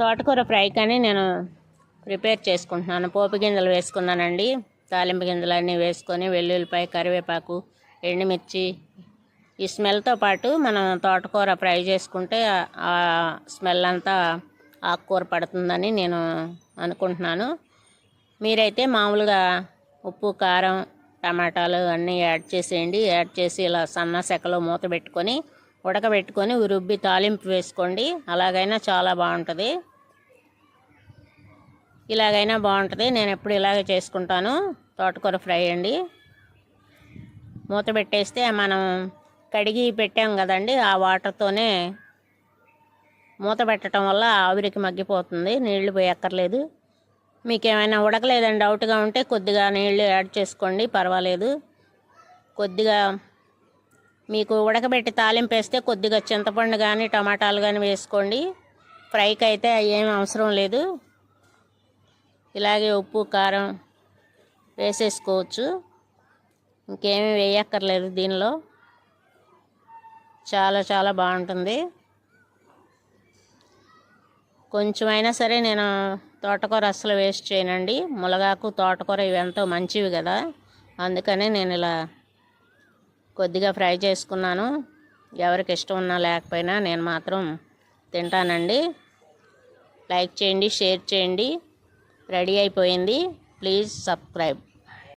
తోటకూర ఫ్రై కానీ నేను ప్రిపేర్ చేసుకుంటున్నాను. పోపు గింజలు వేసుకున్నానండి. తాలింపు గింజలు అన్నీ వేసుకొని వెల్లుల్లిపాయ కరివేపాకు ఎండుమిర్చి ఈ స్మెల్తో పాటు మనం తోటకూర ఫ్రై చేసుకుంటే ఆ- ఆ స్మెల్ అంతా ఆకుకూర పడుతుందని నేను అనుకుంటున్నాను. మీరైతే మామూలుగా ఉప్పు కారం టమాటాలు అన్నీ యాడ్ చేసేయండి. యాడ్ చేసి ఇలా సన్న సెకలో మూత పెట్టుకొని ఉడకబెట్టుకొని రుబ్బి తాలింపు వేసుకోండి. అలాగైనా చాలా బాగుంటుంది. ఇలాగైనా బాగుంటుంది. నేను ఎప్పుడు ఇలాగే చేసుకుంటాను. తోటకూర ఫ్రై అండి. మూత పెట్టేస్తే మనం కడిగి పెట్టాం కదండి ఆ వాటర్తోనే మూత పెట్టడం వల్ల ఆవిరికి మగ్గిపోతుంది. నీళ్ళు పోయక్కర్లేదు. మీకు ఏమైనా ఉడకలేదని డౌట్గా ఉంటే కొద్దిగా నీళ్ళు యాడ్ చేసుకోండి పర్వాలేదు. కొద్దిగా మీకు ఉడకబెట్టి తాలింపు వేస్తే కొద్దిగా చింతపండు కానీ టమాటాలు కానీ వేసుకోండి. ఫ్రైకి అయితే ఏం అవసరం లేదు. ఇలాగే ఉప్పు కారం వేసేసుకోవచ్చు. ఇంకేమీ వేయక్కర్లేదు దీనిలో. చాలా చాలా బాగుంటుంది. కొంచెమైనా సరే నేను తోటకూర అస్సలు వేస్ట్ చేయనండి. ములగాకు తోటకూర ఇవి ఎంతో మంచివి కదా. అందుకనే నేను ఇలా కొద్దిగా ఫ్రై చేసుకున్నాను. ఎవరికి ఇష్టం ఉన్నా లేకపోయినా నేను మాత్రం తింటానండి. లైక్ చేయండి షేర్ చేయండి. రెడీ అయిపోయింది. Please subscribe.